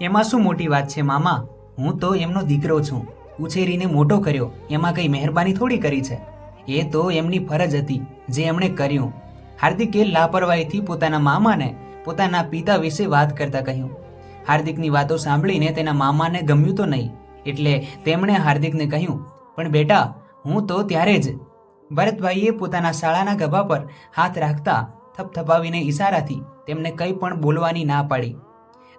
એમાં શું મોટી વાત છે, મામા? હું તો એમનો દીકરો છું. ઉછેરીને મોટો કર્યો. એમાં કંઈ મહેરબાની થોડી કરી છે? એ તો એમની ફરજ હતી, જે એમણે કર્યું. હાર્દિકે લાપરવાહીથી પોતાના મામાને, પોતાના પિતા વિશે વાત કરતા કહ્યું. હાર્દિકની વાતો સાંભળીને તેના મામાને ગમ્યું તો નહીં, એટલે તેમણે હાર્દિકને કહ્યું, પણ બેટા, હું તો ત્યારે જ ભરતભાઈએ પોતાના શાળાના ગભા પર હાથ રાખતા, થપથપાવીને ઈશારાથી તેમને કંઈ પણ બોલવાની ના પાડી.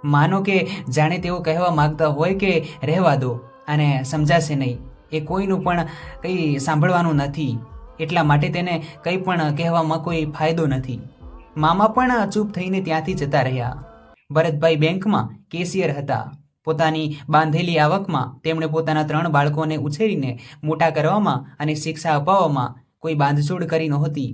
માનો કે જાણે તેઓ કહેવા માંગતા હોય કે રહેવા દો અને સમજાશે નહીં. એ કોઈનું પણ કંઈ સાંભળવાનું નથી. એટલા માટે તેને કંઈ પણ કહેવામાં કોઈ ફાયદો નથી. મામા પણ ચૂપ થઈને ત્યાંથી જતા રહ્યા. ભરતભાઈ બેંકમાં કેશિયર હતા. પોતાની બાંધેલી આવકમાં તેમણે પોતાના ત્રણ બાળકોને ઉછેરીને મોટા કરવામાં અને શિક્ષા અપાવવામાં કોઈ બાંધછોડ કરી નહોતી.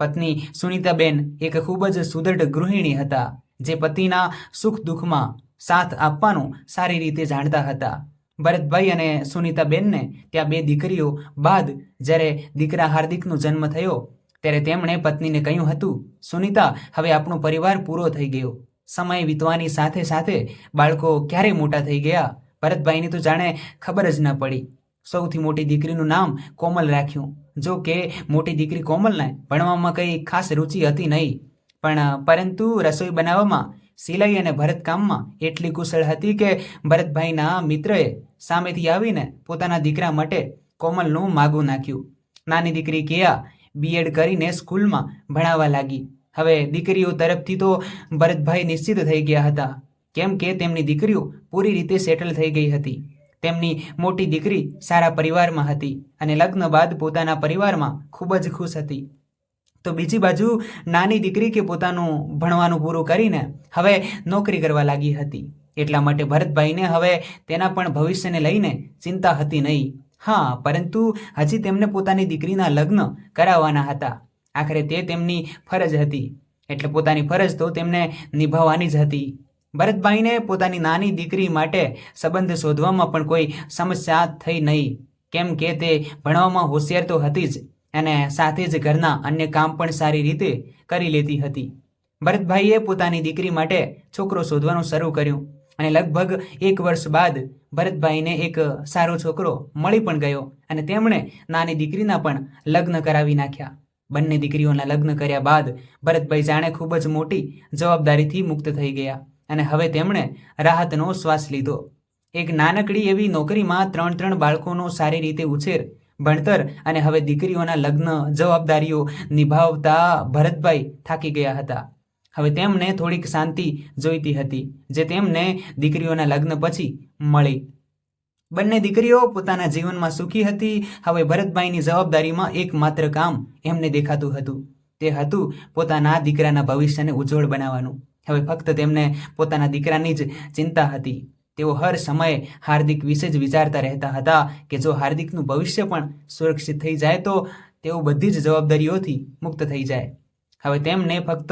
પત્ની સુનીતાબેન એક ખૂબ જ સુદૃઢ ગૃહિણી હતા. જે પતિના સુખ દુઃખમાં સાથ આપવાનું સારી રીતે જાણતા હતા. ભરતભાઈ અને સુનીતાબેનને ત્યાં બે દીકરીઓ બાદ જ્યારે દીકરા હાર્દિકનો જન્મ થયો, ત્યારે તેમણે પત્નીને કહ્યું હતું, સુનીતા, હવે આપણો પરિવાર પૂરો થઈ ગયો. સમય વીતવાની સાથે સાથે બાળકો ક્યારે મોટા થઈ ગયા? ભરતભાઈને તો જાણે ખબર જ ન પડી. સૌથી મોટી દીકરીનું નામ કોમલ રાખ્યું. જો કે મોટી દીકરી કોમલને ભણવામાં કંઈ ખાસ રુચિ હતી નહીં. પણ પરંતુ રસોઈ બનાવવામાં સિલાઈ અને ભરતકામમાં એટલી કુશળ હતી કે ભરતભાઈના મિત્રએ સામેથી આવીને પોતાના દીકરા માટે કોમલનું માગું નાખ્યું. નાની દીકરી કેયા બીએડ કરીને સ્કૂલમાં ભણાવવા લાગી. હવે દીકરીઓ તરફથી તો ભરતભાઈ નિશ્ચિત થઈ ગયા હતા. કેમ કે તેમની દીકરીઓ પૂરી રીતે સેટલ થઈ ગઈ હતી. તેમની મોટી દીકરી સારા પરિવારમાં હતી અને લગ્ન બાદ પોતાના પરિવારમાં ખૂબ જ ખુશ હતી. તો બીજી બાજુ નાની દીકરી કે પોતાનું ભણવાનું પૂરું કરીને હવે નોકરી કરવા લાગી હતી. એટલા માટે ભરતભાઈને હવે તેના પણ ભવિષ્યને લઈને ચિંતા હતી નહીં. હા, પરંતુ હજી તેમને પોતાની દીકરીના લગ્ન કરાવવાના હતા. આખરે તે તેમની ફરજ હતી. એટલે પોતાની ફરજ તો તેમને નિભાવવાની જ હતી. ભરતભાઈને પોતાની નાની દીકરી માટે સંબંધ શોધવામાં પણ કોઈ સમસ્યા થઈ નહીં. કેમ કે તે ભણવામાં હોશિયાર તો હતી જ. અને સાથે જ ઘરના અન્ય કામ પણ સારી રીતે કરી લેતી હતી. ભરતભાઈએ પોતાની દીકરી માટે છોકરો શોધવાનું શરૂ કર્યું અને લગભગ એક વર્ષ બાદ ભરતભાઈને એક સારો છોકરો મળી પણ ગયો અને તેમણે નાની દીકરીના પણ લગ્ન કરાવી નાખ્યા. બંને દીકરીઓના લગ્ન કર્યા બાદ ભરતભાઈ જાણે ખૂબ જ મોટી જવાબદારીથી મુક્ત થઈ ગયા અને હવે તેમણે રાહતનો શ્વાસ લીધો. એક નાનકડી એવી નોકરીમાં ત્રણ ત્રણ બાળકોનો સારી રીતે ઉછેર ભણતર અને હવે દીકરીઓના લગ્ન જવાબદારીઓ નિભાવતા ભરતભાઈ થાકી ગયા હતા. હવે તેમને થોડીક શાંતિ જોઈતી હતી, જે તેમને દીકરીઓના લગ્ન પછી મળી. બંને દીકરીઓ પોતાના જીવનમાં સુખી હતી, હવે ભરતભાઈની જવાબદારીમાં એકમાત્ર કામ એમને દેખાતું હતું. તે હતું પોતાના દીકરાના ભવિષ્યને ઉજ્જવળ બનાવવાનું. હવે ફક્ત તેમને પોતાના દીકરાની જ ચિંતા હતી. તેઓ હર સમયે હાર્દિક વિશે જ વિચારતા રહેતા હતા કે જો હાર્દિકનું ભવિષ્ય પણ સુરક્ષિત થઈ જાય તો તેઓ બધી જ જવાબદારીઓથી મુક્ત થઈ જાય. હવે તેમને ફક્ત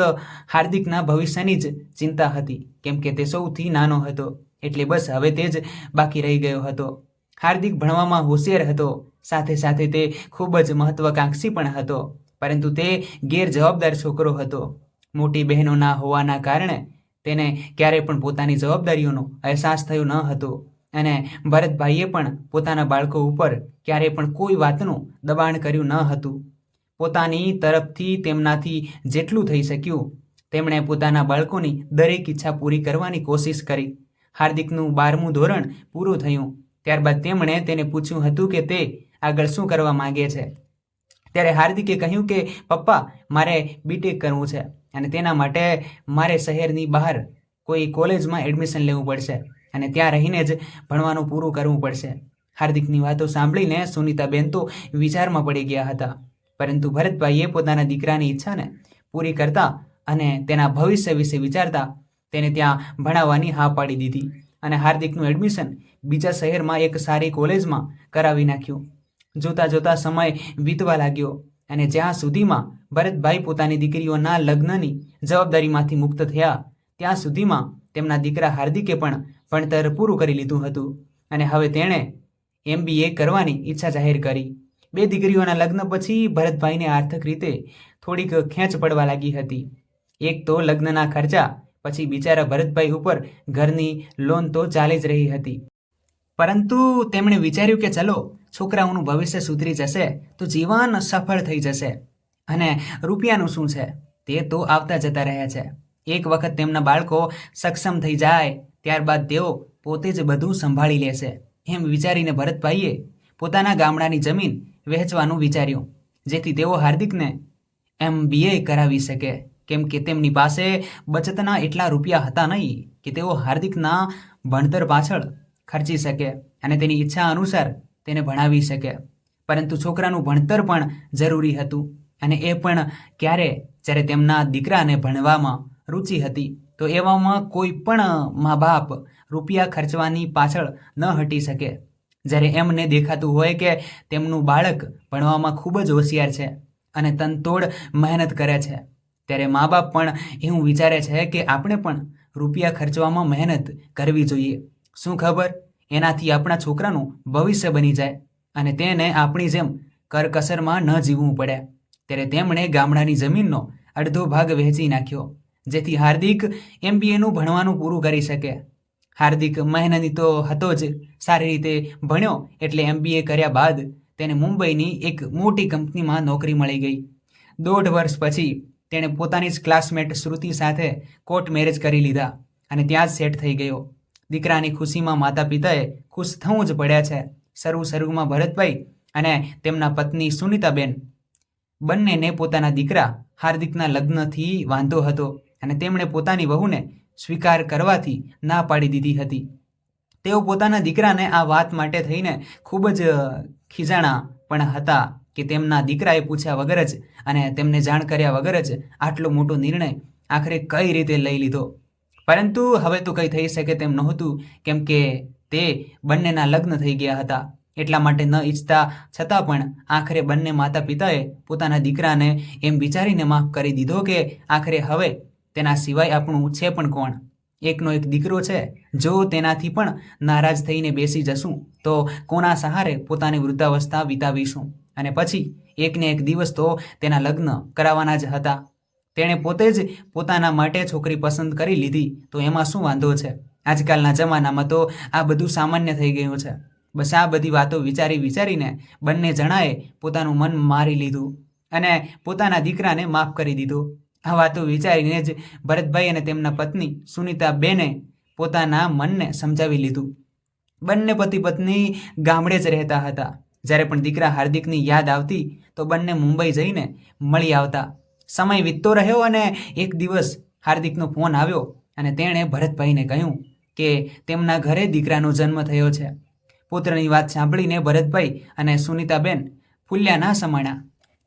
હાર્દિકના ભવિષ્યની જ ચિંતા હતી, કેમ કે તે સૌથી નાનો હતો, એટલે બસ હવે તે જ બાકી રહી ગયો હતો. હાર્દિક ભણવામાં હોશિયાર હતો, સાથે સાથે તે ખૂબ જ મહત્વકાંક્ષી પણ હતો, પરંતુ તે ગેરજવાબદાર છોકરો હતો. મોટી બહેનો ના હોવાના કારણે તેને ક્યારેય પણ પોતાની જવાબદારીઓનો અહેસાસ થયો ન હતો. અને ભરતભાઈએ પણ પોતાના બાળકો ઉપર ક્યારેય પણ કોઈ વાતનું દબાણ કર્યું ન હતું. પોતાની તરફથી તેમનાથી જેટલું થઈ શક્યું, તેમણે પોતાના બાળકોની દરેક ઈચ્છા પૂરી કરવાની કોશિશ કરી. હાર્દિકનું બારમું ધોરણ પૂરું થયું. ત્યારબાદ તેમણે તેને પૂછ્યું હતું કે તે આગળ શું કરવા માંગે છે? ત્યારે હાર્દિકે કહ્યું કે, પપ્પા, મારે બીટેક કરવું છે. અને તેના માટે મારે શહેરની બહાર કોઈ કોલેજમાં એડમિશન લેવું પડશે અને ત્યાં રહીને જ ભણવાનું પૂરું કરવું પડશે. હાર્દિકની વાતો સાંભળીને સુનીતાબેન તો વિચારમાં પડી ગયા હતા. પરંતુ ભરતભાઈએ પોતાના દીકરાની ઈચ્છાને પૂરી કરતા અને તેના ભવિષ્ય વિશે વિચારતા તેને ત્યાં ભણાવવાની હા પાડી દીધી અને હાર્દિકનું એડમિશન બીજા શહેરમાં એક સારી કોલેજમાં કરાવી નાખ્યું. જોતા જોતા સમય વીતવા લાગ્યો. અને જ્યાં સુધીમાં ભરતભાઈ પોતાની દીકરીઓના લગ્નની જવાબદારીમાંથી મુક્ત થયા, ત્યાં સુધીમાં તેમના દીકરા હાર્દિકે પણ ભણતર પૂરું કરી લીધું હતું અને હવે તેણે એમબીએ કરવાની ઈચ્છા જાહેર કરી. બે દીકરીઓના લગ્ન પછી ભરતભાઈને આર્થિક રીતે થોડીક ખેંચ પડવા લાગી હતી. એક તો લગ્નના ખર્ચા, પછી બિચારા ભરતભાઈ ઉપર ઘરની લોન તો ચાલી જ રહી હતી. પરંતુ તેમણે વિચાર્યું કે ચલો છોકરાઓનું ભવિષ્ય સુધરી જશે તો જીવન સફળ થઈ જશે. અને રૂપિયાનું શું છે? તે તો આવતા જતા રહે છે. એક વખત તેમના બાળકો સક્ષમ થઈ જાય, ત્યારબાદ તેઓ પોતે જ બધું સંભાળી લેશે એમ વિચારીને ભરતભાઈએ પોતાના ગામડાની જમીન વહેંચવાનું વિચાર્યું, જેથી તેઓ હાર્દિકને એમ બીએ કરાવી શકે. કેમ કે તેમની પાસે બચતના એટલા રૂપિયા હતા નહીં કે તેઓ હાર્દિકના ભણતર પાછળ ખર્ચી શકે. અને તેની ઈચ્છા અનુસાર તેને ભણાવી શકે. પરંતુ છોકરાનું ભણતર પણ જરૂરી હતું અને એ પણ ક્યારે? જ્યારે તેમના દીકરાને ભણવામાં રુચિ હતી, તો એવામાં કોઈ પણ મા બાપ રૂપિયા ખર્ચવાની પાછળ ન હટી શકે. જ્યારે એમને દેખાતું હોય કે તેમનું બાળક ભણવામાં ખૂબ જ હોશિયાર છે અને તનતોડ મહેનત કરે છે, ત્યારે મા બાપ પણ એવું વિચારે છે કે આપણે પણ રૂપિયા ખર્ચવામાં મહેનત કરવી જોઈએ. શું ખબર? એનાથી આપણા છોકરાનું ભવિષ્ય બની જાય અને તેને આપણી જેમ કરકસરમાં ન જીવવું પડે. ત્યારે તેમણે ગામડાની જમીનનો અડધો ભાગ વહેંચી નાખ્યો, જેથી હાર્દિક એમબીએનું ભણવાનું પૂરું કરી શકે. હાર્દિક મહેનતી તો હતો જ, સારી રીતે ભણ્યો એટલે એમબીએ કર્યા બાદ તેને મુંબઈની એક મોટી કંપનીમાં નોકરી મળી ગઈ. દોઢ વર્ષ પછી તેણે પોતાની જ ક્લાસમેટ શ્રુતિ સાથે કોર્ટ મેરેજ કરી લીધા અને ત્યાં જ સેટ થઈ ગયો. દીકરાની ખુશીમાં માતા પિતાએ ખુશ થવું જ પડ્યા છે. શરૂ શરૂમાં ભરતભાઈ અને તેમના પત્ની સુનિતાબેન બંનેને પોતાના દીકરા હાર્દિકના લગ્નથી વાંધો હતો અને તેમણે પોતાની વહુને સ્વીકાર કરવાથી ના પાડી દીધી હતી. તેઓ પોતાના દીકરાને આ વાત માટે થઈને ખૂબ જ ખીજાણા પણ હતા કે તેમના દીકરાએ પૂછ્યા વગર જ અને તેમને જાણ કર્યા વગર જ આટલો મોટો નિર્ણય આખરે કઈ રીતે લઈ લીધો? પરંતુ હવે તો કંઈ થઈ શકે તેમ નહોતું, કેમ કે તે બંનેના લગ્ન થઈ ગયા હતા. એટલા માટે ન ઈચ્છતા, છતાં પણ આખરે બંને માતા પિતાએ પોતાના દીકરાને એમ વિચારીને માફ કરી દીધો કે આખરે હવે તેના સિવાય આપણું છે પણ કોણ? એકનો એક દીકરો છે. જો તેનાથી પણ નારાજ થઈને બેસી જશું, તો કોના સહારે પોતાની વૃદ્ધાવસ્થા વિતાવીશું? અને પછી એકને એક દિવસ તો તેના લગ્ન કરાવવાના જ હતા. તેણે પોતે જ પોતાના માટે છોકરી પસંદ કરી લીધી. તો એમાં શું વાંધો છે? આજકાલના જમાનામાં તો આ બધું સામાન્ય થઈ ગયું છે. બસ આ બધી વાતો વિચારી વિચારીને બંને જણાએ પોતાનું મન મારી લીધું અને પોતાના દીકરાને માફ કરી દીધો. આ વાતો વિચારીને જ ભરતભાઈ અને તેમના પત્ની સુનિતા બેને પોતાના મનને સમજાવી લીધું. બંને પતિ પત્ની ગામડે જ રહેતા હતા. જ્યારે પણ દીકરા હાર્દિકની યાદ આવતી તો બંને મુંબઈ જઈને મળી આવતા. સમય વીતતો રહ્યો અને એક દિવસ હાર્દિકનો ફોન આવ્યો અને તેણે ભરતભાઈને કહ્યું કે તેમના ઘરે દીકરાનો જન્મ થયો છે. પુત્રની વાત સાંભળીને ભરતભાઈ અને સુનિતાબેન ફૂલ્યા ના સમાણ્યા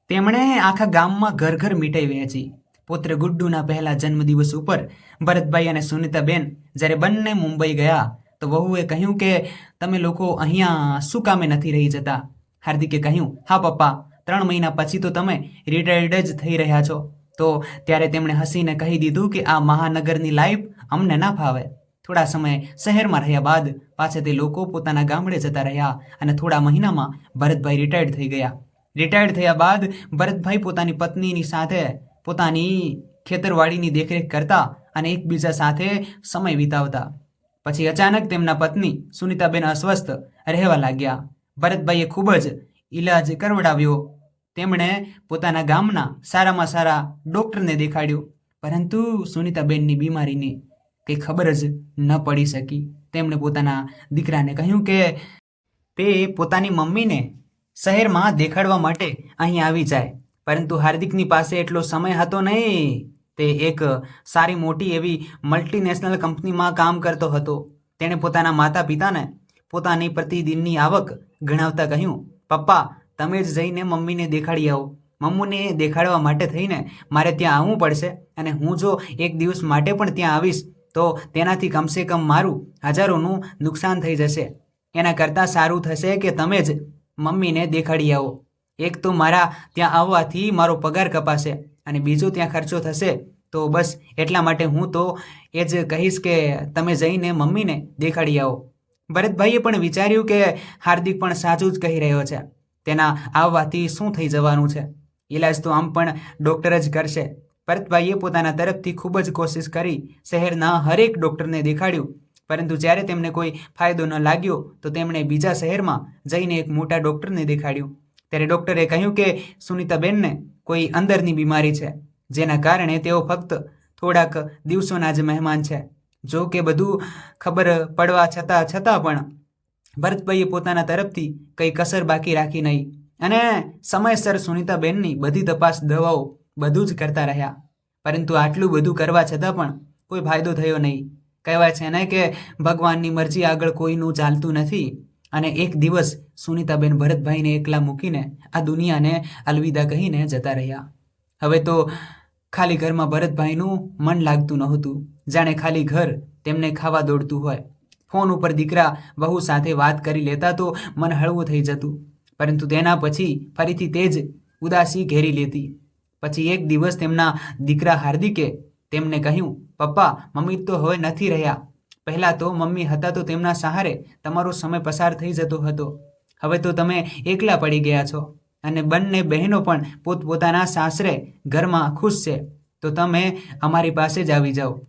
તેમણે આખા ગામમાં ઘર ઘર મીઠાઈ વહેંચી. પુત્ર ગુડ્ડુના પહેલા જન્મદિવસ ઉપર ભરતભાઈ અને સુનિતાબેન જ્યારે બંને મુંબઈ ગયા તો વહુએ કહ્યું કે, તમે લોકો અહીંયા શું કામે નથી રહી જતા? હાર્દિકે કહ્યું, હા, પપ્પા ત્રણ મહિના પછી તો તમે રિટાયર્ડ જ થઈ રહ્યા છો. તો ત્યારે તેમણે હસીને કહી દીધું કે આ મહાનગરની લાઈફ અમને ના ફાવે. થોડા સમય શહેરમાં રહ્યા બાદ પાછા તે લોકો પોતાના ગામડે જતા રહ્યા અને થોડા મહિનામાં ભરતભાઈ રિટાયર્ડ થઈ ગયા. રિટાયર્ડ થયા બાદ ભરતભાઈ પોતાની પત્નીની સાથે પોતાની ખેતરવાડીની દેખરેખ કરતા અને એકબીજા સાથે સમય વિતાવતા. પછી અચાનક તેમના પત્ની સુનિતાબેન અસ્વસ્થ રહેવા લાગ્યા. ભરતભાઈએ ખૂબ જ ઈલાજ કરવડાવ્યો. તેમણે પોતાના ગામના સારામાં સારા ડૉક્ટરને દેખાડ્યું. પરંતુ સુનિતાબેનની બીમારીની કંઈ ખબર જ ન પડી શકી. તેમણે પોતાના દીકરાને કહ્યું કે તે પોતાની મમ્મીને શહેરમાં દેખાડવા માટે અહીં આવી જાય. પરંતુ હાર્દિકની પાસે એટલો સમય હતો નહીં. તે એક સારી મોટી એવી મલ્ટીનેશનલ કંપનીમાં કામ કરતો હતો. તેણે પોતાના માતા પિતાને પોતાની પ્રતિદિનની આવક ગણાવતા કહ્યું, પપ્પા તમે જ જઈને મમ્મીને દેખાડી આવો. મમ્મીને દેખાડવા માટે થઈને મારે ત્યાં આવવું પડશે અને હું જો એક દિવસ માટે પણ ત્યાં આવીશ, તો તેનાથી કમસે કમ મારું હજારોનું નુકસાન થઈ જશે. એના કરતાં સારું થશે કે તમે જ મમ્મીને દેખાડી આવો. એક તો મારા ત્યાં આવવાથી મારો પગાર કપાશે અને બીજો ત્યાં ખર્ચો થશે, તો બસ એટલા માટે હું તો એ જ કહીશ કે તમે જઈને મમ્મીને દેખાડી આવો. ભરતભાઈએ પણ વિચાર્યું કે હાર્દિક પણ સાચું જ કહી રહ્યો છે. તેના આવવાથી શું થઈ જવાનું છે? ઈલાજ તો આમ પણ ડૉક્ટર જ કરશે. ભરતભાઈએ પોતાના તરફથી ખૂબ જ કોશિશ કરી. શહેરના હરેક ડૉક્ટરને દેખાડ્યું. પરંતુ જ્યારે તેમને કોઈ ફાયદો ન લાગ્યો, તો તેમણે બીજા શહેરમાં જઈને એક મોટા ડૉક્ટરને દેખાડ્યું. ત્યારે ડૉક્ટરે કહ્યું કે, સુનીતાબેનને કોઈ અંદરની બીમારી છે, જેના કારણે તેઓ ફક્ત થોડાક દિવસોના જ મહેમાન છે. જો કે બધું ખબર પડવા છતાં છતાં પણ ભરતભાઈએ પોતાના તરફથી કંઈ કસર બાકી રાખી નહીં. અને સમયસર સુનીતાબેનની બધી તપાસ દવાઓ બધું જ કરતા રહ્યા. પરંતુ આટલું બધું કરવા છતાં પણ કોઈ ફાયદો થયો નહીં. કહેવાય છે ને કે ભગવાનની મરજી આગળ કોઈનું ચાલતું નથી. અને એક દિવસ સુનીતાબેન ભરતભાઈને એકલા મૂકીને આ દુનિયાને અલવિદા કહીને જતા રહ્યા. હવે તો ખાલી ઘરમાં ભરતભાઈનું મન લાગતું નહોતું. જાણે ખાલી ઘર તેમને ખાવા દોડતું હોય. ફોન ઉપર દીકરા વહુ સાથે વાત કરી લેતા તો મન હળવું થઈ જતું. પરંતુ તેના પછી ફરીથી તે જ ઉદાસી ઘેરી લેતી. પછી એક દિવસ તેમના દીકરા હાર્દિકે તેમને કહ્યું, પપ્પા, મમ્મી તો હવે નથી રહ્યા. પહેલાં તો મમ્મી હતા તો તેમના સહારે તમારો સમય પસાર થઈ જતો હતો. હવે તો તમે એકલા પડી ગયા છો. અને બંને બહેનો પણ પોતપોતાના સાસરે ઘરમાં ખુશ છે. તો તમે અમારી પાસે જ આવી જાઓ.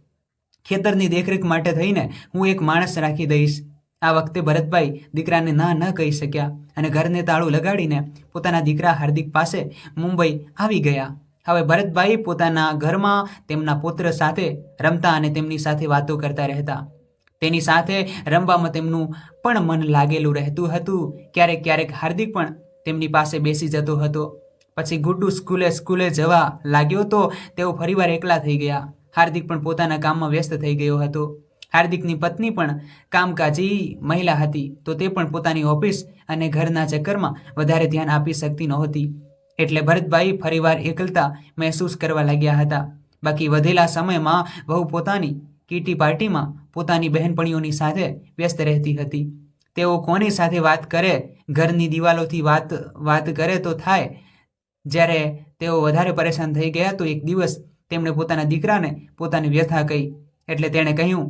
ખેતરની દેખરેખ માટે થઈને હું એક માણસ રાખી દઈશ. આ વખતે ભરતભાઈ દીકરાને ના ન કહી શક્યા અને ઘરને તાળું લગાડીને પોતાના દીકરા હાર્દિક પાસે મુંબઈ આવી ગયા. હવે ભરતભાઈ પોતાના ઘરમાં તેમના પુત્ર સાથે રમતા અને તેમની સાથે વાતો કરતા રહેતા. તેની સાથે રમવામાં તેમનું પણ મન લાગેલું રહેતું હતું. ક્યારેક ક્યારેક હાર્દિક પણ તેમની પાસે બેસી જતો હતો. પછી ગુડ્ડુ સ્કૂલે સ્કૂલે જવા લાગ્યો તો તેઓ ફરીવાર એકલા થઈ ગયા. હાર્દિક પણ પોતાના કામમાં વ્યસ્ત થઈ ગયો હતો. હાર્દિકની પત્ની પણ કામકાજી મહિલા હતી, તો તે પણ પોતાની ઓફિસ અને ઘરના ચક્કરમાં વધારે ધ્યાન આપી શકતી નહોતી. એટલે ભરતભાઈ ફરીવાર એકલતા મહેસૂસ કરવા લાગ્યા હતા. બાકી વધેલા સમયમાં વહુ પોતાની કીટી પાર્ટીમાં પોતાની બહેનપણીઓની સાથે વ્યસ્ત રહેતી હતી. તેઓ કોની સાથે વાત કરે, ઘરની દિવાલોથી વાત વાત કરે તો થાય. જ્યારે તેઓ વધારે પરેશાન થઈ ગયા તો એક દિવસ તેમણે પોતાના દીકરાને પોતાની વ્યથા કહી. એટલે તેણે કહ્યું,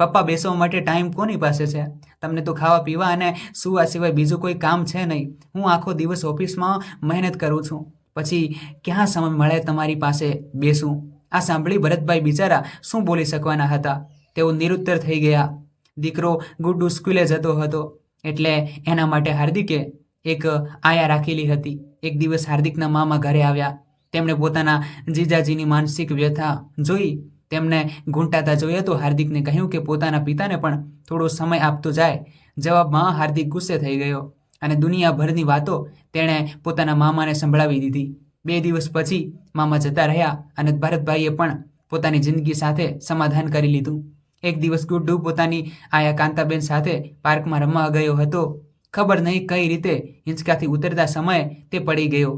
પપ્પા, બેસવા માટે ટાઈમ કોની પાસે છે? તમને તો ખાવા, પીવા અને સુવા સિવાય બીજું કોઈ કામ છે નહીં. હું આખો દિવસ ઓફિસમાં મહેનત કરું છું. પછી ક્યાં સમય મળે તમારી પાસે બેસું આ સાંભળી ભરતભાઈ બિચારા શું બોલી શકવાના હતા? તેઓ નિરુત્તર થઈ ગયા. દીકરો ગુડ્ડુ સ્કૂલે જતો હતો. એટલે એના માટે હાર્દિકે એક આયા રાખેલી હતી. એક દિવસ હાર્દિકના મામા ઘરે આવ્યા. તેમણે પોતાના જીજાજીની માનસિક વ્યથા જોઈ, તેમને ઘૂંટાતા જોઈએ તો હાર્દિકને કહ્યું કે પોતાના પિતાને પણ થોડો સમય આપતો જાય. જવાબમાં હાર્દિક ગુસ્સે થઈ ગયો અને દુનિયાભરની વાતો તેણે પોતાના મામાને સંભળાવી દીધી. બે દિવસ પછી મામા જતા રહ્યા અને ભરતભાઈએ પણ પોતાની જિંદગી સાથે સમાધાન કરી લીધું. એક દિવસ ગુડ્ડુ પોતાની આયા કાંતાબેન સાથે પાર્કમાં રમવા ગયો હતો. ખબર નહીં કઈ રીતે હિંચકાથી ઉતરતા સમયે તે પડી ગયો.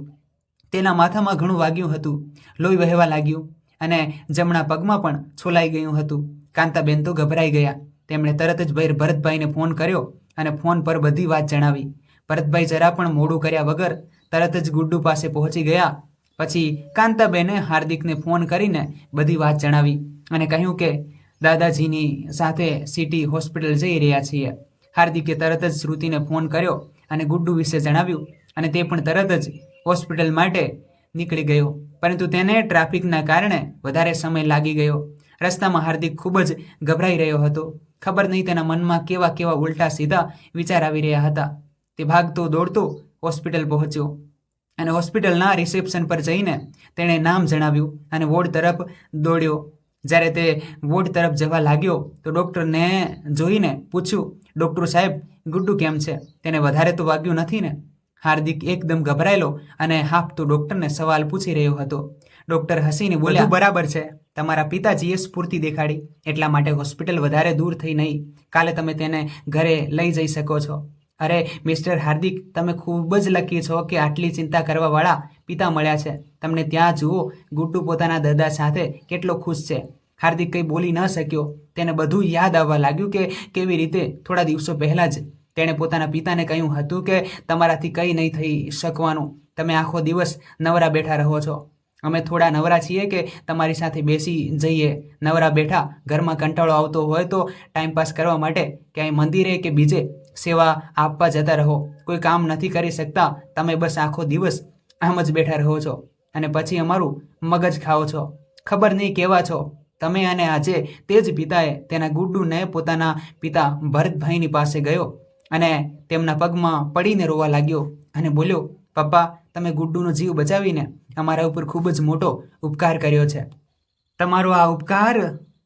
તેના માથામાં ઘણું વાગ્યું હતું. લોહી વહેવા લાગ્યું અને જમણા પગમાં પણ છોલાઈ ગયું હતું. કાંતાબેન તો ગભરાઈ ગયા. તેમણે તરત જ ભાઈ ભરતભાઈને ફોન કર્યો અને ફોન પર બધી વાત જણાવી. ભરતભાઈ જરા પણ મોડું કર્યા વગર તરત જ ગુડ્ડુ પાસે પહોંચી ગયા. પછી કાંતાબેને હાર્દિકને ફોન કરીને બધી વાત જણાવી અને કહ્યું કે, દાદાજીની સાથે સિટી હોસ્પિટલ જઈ રહ્યા છીએ. હાર્દિકે તરત જ શ્રુતિને ફોન કર્યો અને ગુડ્ડુ વિશે જણાવ્યું અને તે પણ તરત જ હોસ્પિટલ માટે નીકળી ગયો. પરંતુ તેને ટ્રાફિકના કારણે વધારે સમય લાગી ગયો. રસ્તામાં હાર્દિક ખૂબ જ ગભરાઈ રહ્યો હતો. ખબર નહીં તેના મનમાં કેવા કેવા ઉલટા સીધા વિચાર આવી રહ્યા હતા. તે ભાગતો દોડતો હોસ્પિટલ પહોંચ્યો અને હોસ્પિટલના રિસેપ્શન પર જઈને તેણે નામ જણાવ્યું અને વોર્ડ તરફ દોડ્યો. જ્યારે તે વોર્ડ તરફ જવા લાગ્યો તો ડૉક્ટરને જોઈને પૂછ્યું, ડૉક્ટર સાહેબ, ગુડ્ડુ કેમ છે? તેને વધારે તો વાગ્યું નથી ને? હાર્દિક એકદમ ગભરાયેલો અને હાફતો ડૉક્ટરને સવાલ પૂછી રહ્યો હતો. ડૉક્ટર હસીને બોલ્યા બરાબર છે. તમારા પિતાજીએ સ્ફૂર્તિ દેખાડી. એટલા માટે હોસ્પિટલ વધારે દૂર થઈ નહીં. કાલે તમે તેને ઘરે લઈ જઈ શકો છો. અરે મિસ્ટર હાર્દિક તમે ખૂબ જ લકી છો કે આટલી ચિંતા કરવાવાળા પિતા મળ્યા છે. તમને ત્યાં જુઓ ગુડ્ડુ પોતાના દાદા સાથે કેટલો ખુશ છે. હાર્દિક કંઈ બોલી ન શક્યો. તેને બધું યાદ આવવા લાગ્યું કે કેવી રીતે થોડા દિવસો પહેલાં જ તેણે પોતાના પિતાને કહ્યું હતું કે, તમારાથી કંઈ નહીં થઈ શકવાનું. તમે આખો દિવસ નવરા બેઠા રહો છો. અમે થોડા નવરા છીએ કે તમારી સાથે બેસી જઈએ. નવરા બેઠા ઘરમાં કંટાળો આવતો હોય તો ટાઈમપાસ કરવા માટે ક્યાંય મંદિરે કે બીજે સેવા આપવા જતા રહો. કોઈ કામ નથી કરી શકતા. તમે બસ આખો દિવસ આમ જ બેઠા રહો છો. અને પછી અમારું મગજ ખાઓ છો. ખબર નહીં કેવા છો. તમે અને આજે તે જ પિતાએ તેના ગુડ્ડુને પોતાના પિતા ભરતભાઈની પાસે ગયો. અને તેમના પગમાં પડીને રોવા લાગ્યો અને બોલ્યો, પપ્પા, તમે ગુડ્ડુનો જીવ બચાવીને અમારા ઉપર ખૂબ જ મોટો ઉપકાર કર્યો છે. તમારો આ ઉપકાર?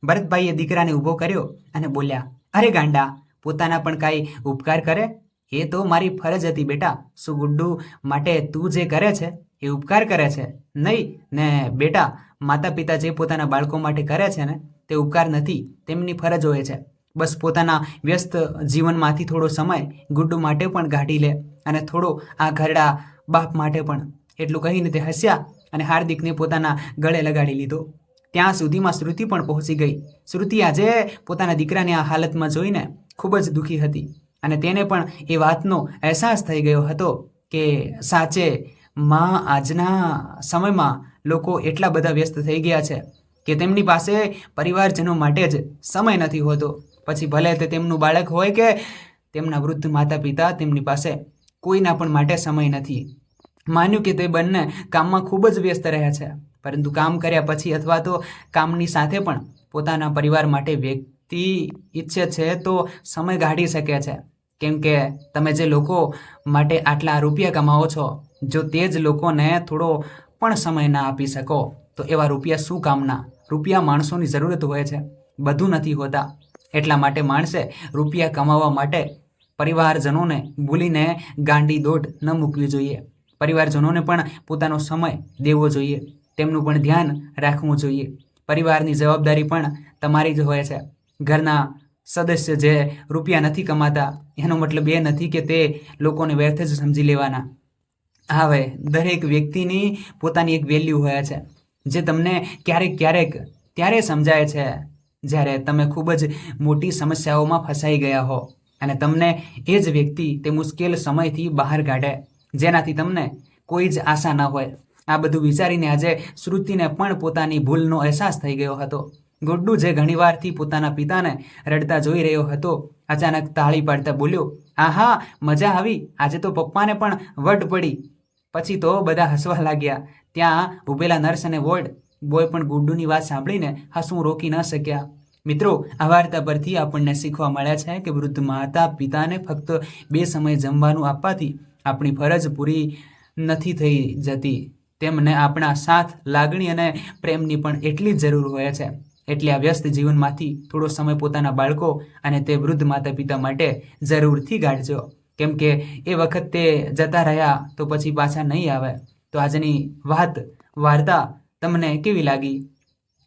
ભરતભાઈએ દીકરાને ઊભો કર્યો અને બોલ્યા, અરે ગાંડા, પોતાના પણ કાંઈ ઉપકાર કરે? એ તો મારી ફરજ હતી બેટા. શું ગુડ્ડુ માટે તું જે કરે છે, એ ઉપકાર કરે છે? નહીં, ને બેટા માતા પિતા જે પોતાના બાળકો માટે કરે છે ને, તે ઉપકાર નથી. તેમની ફરજ હોય છે. બસ પોતાના વ્યસ્ત જીવનમાંથી થોડો સમય ગુડ્ડુ માટે પણ કાઢી લે અને થોડો આ ઘરડા બાપ માટે પણ. એટલું કહીને તે હસ્યા અને હાર્દિકને પોતાના ગળે લગાડી લીધો. ત્યાં સુધીમાં શ્રુતિ પણ પહોંચી ગઈ. શ્રુતિ આજે પોતાના દીકરાને આ હાલતમાં જોઈને ખૂબ જ દુઃખી હતી અને તેને પણ એ વાતનો અહેસાસ થઈ ગયો હતો કે સાચે માં આજના સમયમાં લોકો એટલા બધા વ્યસ્ત થઈ ગયા છે કે તેમની પાસે પરિવારજનો માટે જ સમય નથી હોતો. પછી ભલે તે તેમનું બાળક હોય કે તેમના વૃદ્ધ માતા પિતા તેમની પાસે કોઈના પણ માટે સમય નથી. માન્યું કે તે બંને કામમાં ખૂબ જ વ્યસ્ત રહ્યા છે. પરંતુ કામ કર્યા પછી અથવા તો કામની સાથે પણ પોતાના પરિવાર માટે વ્યક્તિ ઈચ્છે છે તો સમય કાઢી શકે છે. કેમ કે તમે જે લોકો માટે આટલા રૂપિયા કમાવો છો, જો તે જ લોકોને થોડો પણ સમય ના આપી શકો, તો એવા રૂપિયા શું કામના? રૂપિયા માણસોની જરૂરત હોય છે. બધું નથી હોતા. એટલા માટે માણસે રૂપિયા કમાવા માટે પરિવારજનોને ભૂલીને ગાંડી દોડ ન મૂકવી જોઈએ. પરિવારજનોને પણ પોતાનો સમય દેવો જોઈએ. તેમનું પણ ધ્યાન રાખવું જોઈએ. પરિવારની જવાબદારી પણ તમારી જ હોય છે. ઘરના સદસ્ય જે રૂપિયા નથી કમાતા, એનો મતલબ એ નથી કે તે લોકોને વ્યર્થ જ સમજી લેવાના. હવે દરેક વ્યક્તિની પોતાની એક વેલ્યુ હોય છે. જે તમને ક્યારેક ક્યારેક ત્યારે સમજાય છે જ્યારે તમે ખૂબ જ મોટી સમસ્યાઓમાં ફસાઈ ગયા હો અને તમને એ જ વ્યક્તિ તે મુશ્કેલ સમયથી બહાર કાઢે, જેનાથી તમને કોઈ જ આશા ન હોય. આ બધું વિચારીને આજે શ્રુતિને પણ પોતાની ભૂલનો અહેસાસ થઈ ગયો હતો. ગુડ્ડુ જે ઘણીવારથી પોતાના પિતાને રડતા જોઈ રહ્યો હતો, અચાનક તાળી પાડતા બોલ્યો, આહા, મજા આવી. આજે તો પપ્પાને પણ વટ પડી. પછી તો બધા હસવા લાગ્યા. ત્યાં ઉભેલા નર્સ અને વોર્ડ બોય પણ ગુડ્ડુની વાત સાંભળીને હસવું રોકી ન શક્યા. મિત્રો, આ વાર્તા પરથી આપણને શીખવા મળ્યા છે કે વૃદ્ધ માતા પિતાને ફક્ત બે સમય જમવાનું આપવાથી આપણી ફરજ પૂરી નથી થઈ જતી. તેમને આપણા સાથ, લાગણી અને પ્રેમની પણ એટલી જ જરૂર હોય છે. એટલે આ વ્યસ્ત જીવનમાંથી થોડો સમય પોતાના બાળકો અને તે વૃદ્ધ માતા પિતા માટે જરૂરથી ગાળજો. કેમ કે એ વખત તે જતા રહ્યા તો પછી પાછા નહીં આવે. તો આજની વાત, વાર્તા તમને કેવી લાગી?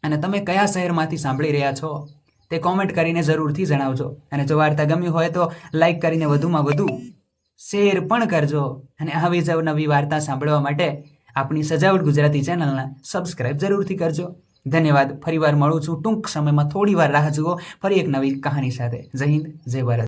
અને તમે કયા શહેરમાંથી સાંભળી રહ્યા છો? તે કોમેન્ટ કરીને જરૂરથી જણાવજો. અને જો વાર્તા ગમી હોય તો લાઈક કરીને વધુમાં વધુ શેર પણ કરજો. અને આવી જ નવી વાર્તા સાંભળવા માટે આપણી સજાવટ ગુજરાતી ચેનલને સબસ્ક્રાઇબ જરૂરથી કરજો. ધન્યવાદ. ફરીવાર મળું છું ટૂંક સમયમાં થોડી વાર રાહ જુઓ. ફરી એક નવી કહાની સાથે. જય હિન્દ, જય ભારત.